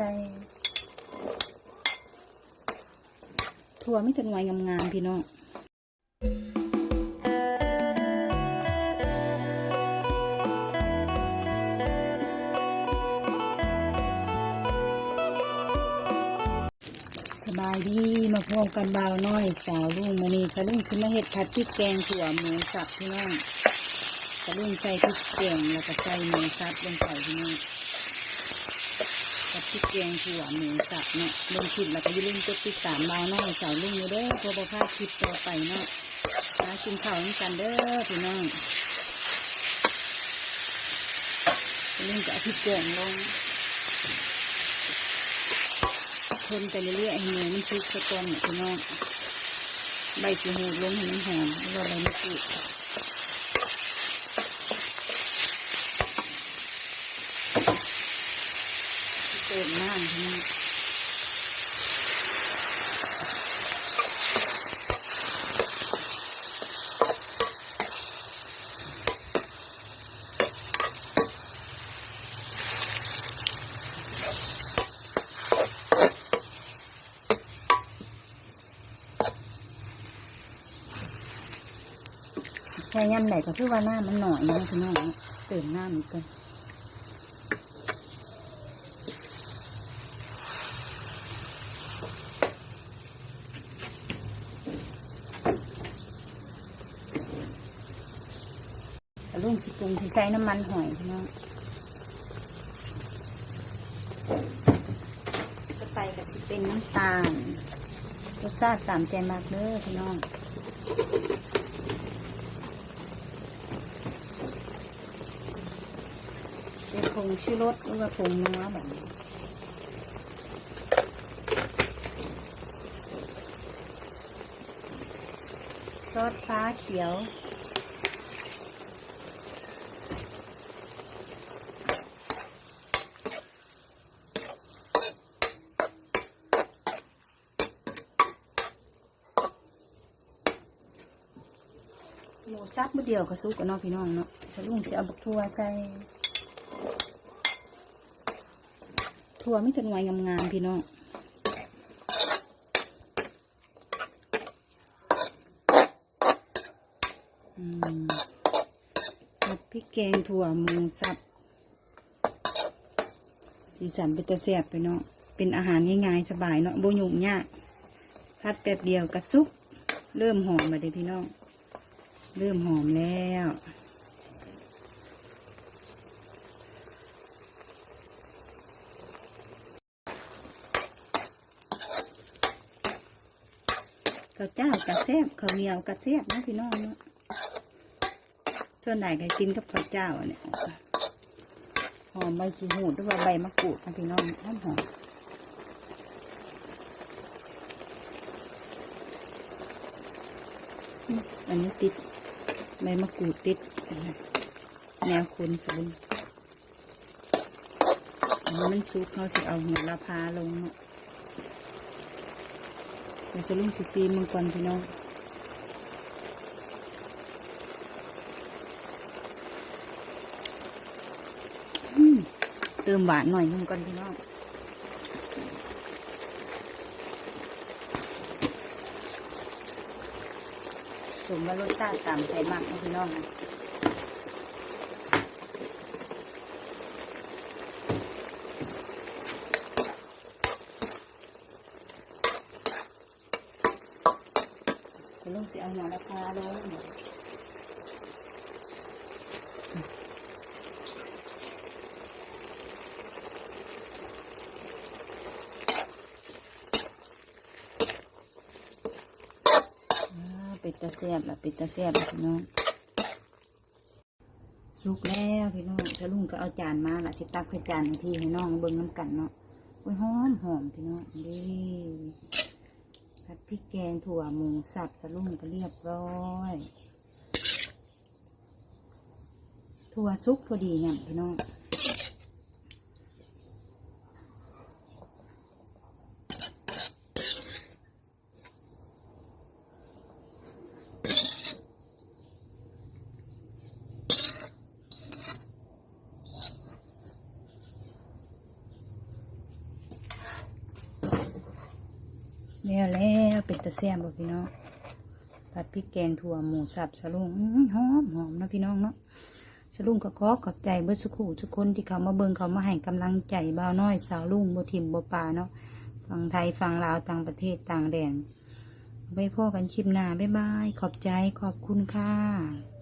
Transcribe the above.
ใส่ถั่วไม่ถึงวัยงามๆพี่น้องสบายดีมาพร้อมกันบาวน้อยสาวลุงมานี่สาวลุงสิมาเห็ดผัดพริกแกงถั่วหมูสับพี่น้องสาวลุงใส่พริกแกงแล้วก็ใส่หมูสับลงไปพี่น้อง พริกแกงถั่วหมูสับเนาะลงคลิปแล้วก็อย่าลืมกดติดตามมาหน่อยสาวลุงเด้อเพื่อบ่พลาดคลิปต่อไปเนาะมากินข้าวด้วยกันเด้อพี่น้องลุงจะเอาพริกแกงลงคนไปเรื่อยๆให้เนื้อมันชุกสะก้อนเนี่ยพี่น้องใบจีหูลงให้มันหอมแล้วก็ใบมะกรูดเติมน้ำพี่น้อง ใช้ย่ำไหนก็คือว่าน้ำมันหน่อยนะพี่น้องเติมหน้ำอีกก่อนลุงสิปรุงที่ใส่น้ำมันหอยพี่น้องก็ไปกับสิเป็นน้ำตาลรสชาติตามใจมากเด้อพี่น้องเป็นผ งชูรสหรือว่าผงนัวแบบนี้ซอสฟ้าเขียวหมูซับมือเดียวก็ซุกกันเนาะพี่น้องเนาะสลุงสิเอาบักทั่วใส่ ทั่วไม่ถึงวัยงามๆพี่น้องผัดพริกแกงถั่วมูสับสีสันเป็นตะแซ่บไปเนาะเป็นอาหารง่ายๆสบายเนาะโบยุ่งยากพัดแป๊บเดียวกระซุก เริ่มหอมมาเลยพี่น้อง เริ่มหอมแล้ว ข้าวเจ้ากระแซบข้าวเหนียวกระแซบนะพี่น้องเนาะส่วนไหนก็กินกับข้าวเจ้าเนี่ยหอมใบขี้หูดหรือว่าใบมะกรูดนะพี่น้องหอมหอมอันนี้ติดใบมะกรูดติดแนวคุณศูนย์อันนี้มันซุกเขาสิเอาเนื้อลาพาลงเนาะ เดี๋ยวจะลุงซีซีมังกรพี่น้องเติมหวานหน่อยมังกรพี่น้องสมว่ารสชาติตามใจมากนะพี่น้องนะเดี๋ยว ลุงจะเอาหัวละพาลงป็ดตะเสียบละป็ดตะเสียบละพี่น้องสุกแล้วพี่น้องถ้าลุงก็เอาจานมาละสิตักใส่จานให้พี่ให้น้องเบิ่งน้ำกันเนาะโอ้ยหอมหอมพี่น้องดี ผัดพริกแกงถั่วหมูสับสลุงก็เรียบร้อย ถั่วซุกพอดีเนี่ยพี่น้อง แล้วแล้วเป็นตะแซ่บบ่พี่น้องผัดพริกแกงถั่วหมูสับสลุงหอมหอมเนาะพี่น้องเนาะสลุงก็ขอขอบใจเบิดสุขุทุกคนที่เขามาเบิ่งเขามาให้กำลังใจบ่าวน้อยสาวลุงบ่ทิมบ่ปลาเนาะฝั่งไทยฝั่งลาวต่างประเทศต่างแดนไว้พ่อกันคลิปหน้าบ๊ายบาย ขอบใจขอบคุณค่ะ